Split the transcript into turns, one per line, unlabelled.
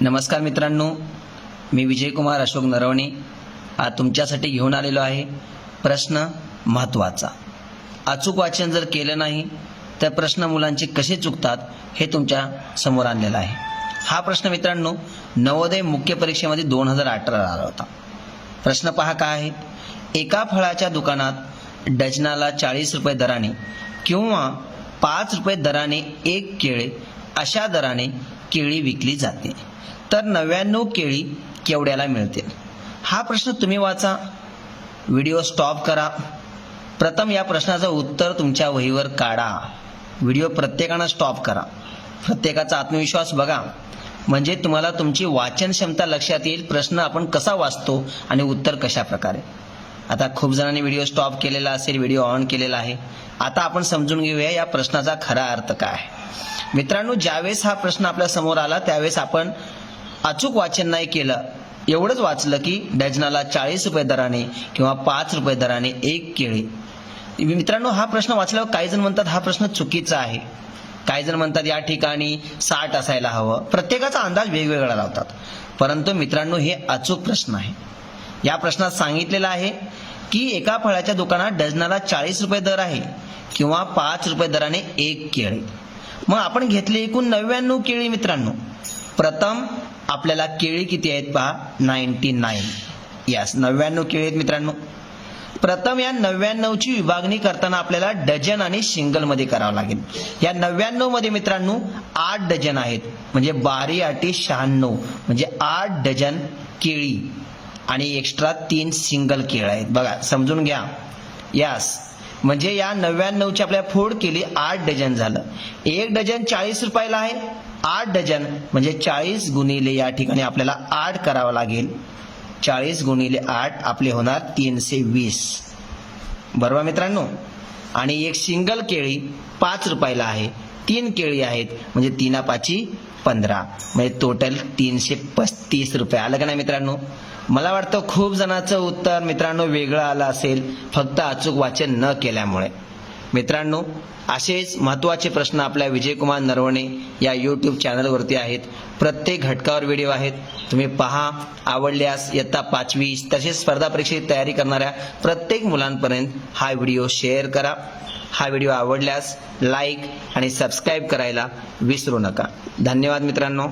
नमस्कार मित्रांनो मी विजयकुमार अशोक नरवणे. आज तुमच्यासाठी घेऊन आलेलो आहे प्रश्न महत्त्वाचा. अचूक वाचन जर केलं नाही तर प्रश्न मुलांचे कसे चुकतात हे तुमच्यासमोर आणलेलं आहे. हा प्रश्न मित्रांनो नवोदय मुख्य परीक्षेमध्ये दोन हजार अठरा आला होता. प्रश्न पहा काय आहे? एका फळाच्या दुकानात डजनाला चाळीस रुपये दराने किंवा पाच रुपये दराने एक केळे अशा दराने केळी विकली जाते. तर नव्याण्णव केळी केवढ्याला मिळतील? हा प्रश्न तुम्ही वाचा. व्हिडिओ स्टॉप करा. प्रथम या प्रश्नाचं उत्तर तुमच्या वहीवर काढा. व्हिडिओ प्रत्येकानं स्टॉप करा. प्रत्येकाचा आत्मविश्वास बघा. म्हणजे तुम्हाला तुमची वाचन क्षमता लक्षात येईल प्रश्न आपण कसा वाचतो आणि उत्तर कशा प्रकारे आता खूप जणांनी व्हिडिओ स्टॉप केलेला असेल व्हिडिओ ऑन केलेला आहे. आता आपण समजून घेऊया या प्रश्नाचा खरा अर्थ काय मित्रांनो ज्यावेळेस हा प्रश्न आपल्यासमोर आला त्यावेळेस आपण अचूक वाचन नाही केलं. एवढंच वाचलं की डझनाला चाळीस रुपये दराने किंवा पाच रुपये दराने एक केळी. मित्रांनो हा प्रश्न वाचल्यावर काही जण म्हणतात हा प्रश्न चुकीचा आहे. काही जण म्हणतात या ठिकाणी साठ असायला हवं. प्रत्येकाचा अंदाज वेगवेगळा लावतात. परंतु मित्रांनो हे अचूक प्रश्न आहे. या प्रश्नात सांगितलेलं आहे की एका फळाच्या दुकानात डझनाला चाळीस रुपये दर आहे किंवा पाच रुपये दराने एक केळी. मग आपण घेतली एकूण नव्याण्णव केळी मित्रांनो. प्रथम आपल्याला केळी किती आहेत पहा? नाईन्टी नाईन यास नव्याण्णव केळी आहेत मित्रांनो. प्रथम या नव्याण्णवची विभागणी करताना आपल्याला डझन आणि सिंगलमध्ये करावं लागेल. या नव्याण्णवमध्ये मित्रांनो आठ डझन आहेत. म्हणजे बारी आठी शहाण्णव. म्हणजे आठ डझन केळी आणि एक्स्ट्रा तीन सिंगल केळ आहेत. बघा समजून घ्या. यास म्हणजे या नव्याण्णवची आपल्या फोड केली आठ डझन झालं. एक डझन चाळीस रुपयाला आहे. आठ डझन म्हणजे चाळीस गुणिले या ठिकाणी आपल्याला आठ करावं लागेल. चाळीस गुणिले आठ आपले होणार तीनशे वीस. बरोबर मित्रांनो? आणि एक सिंगल केळी पाच रुपयाला आहे. तीन केळी आहेत म्हणजे तीना पाची पंधरा. म्हणजे टोटल तीनशे पस्तीस रुपये. आलं का नाही मित्रांनो? मला वाटतं खूप जणांचं उत्तर मित्रांनो वेगळं आलं असेल. फक्त अचूक वाचन न केल्यामुळे. मित्रांनो असेच महत्त्वाचे प्रश्न आपल्या विजयकुमार नरवणे या यूट्यूब चॅनलवरती आहेत. प्रत्येक घटकावर व्हिडिओ आहेत. तुम्ही पहा आवडल्यास इयत्ता पाचवी तसेच स्पर्धा परीक्षेची तयारी करणाऱ्या प्रत्येक मुलांपर्यंत हा व्हिडिओ शेअर करा. हा व्हिडिओ आवडल्यास लाईक आणि सबस्क्राईब करायला विसरू नका. धन्यवाद मित्रांनो.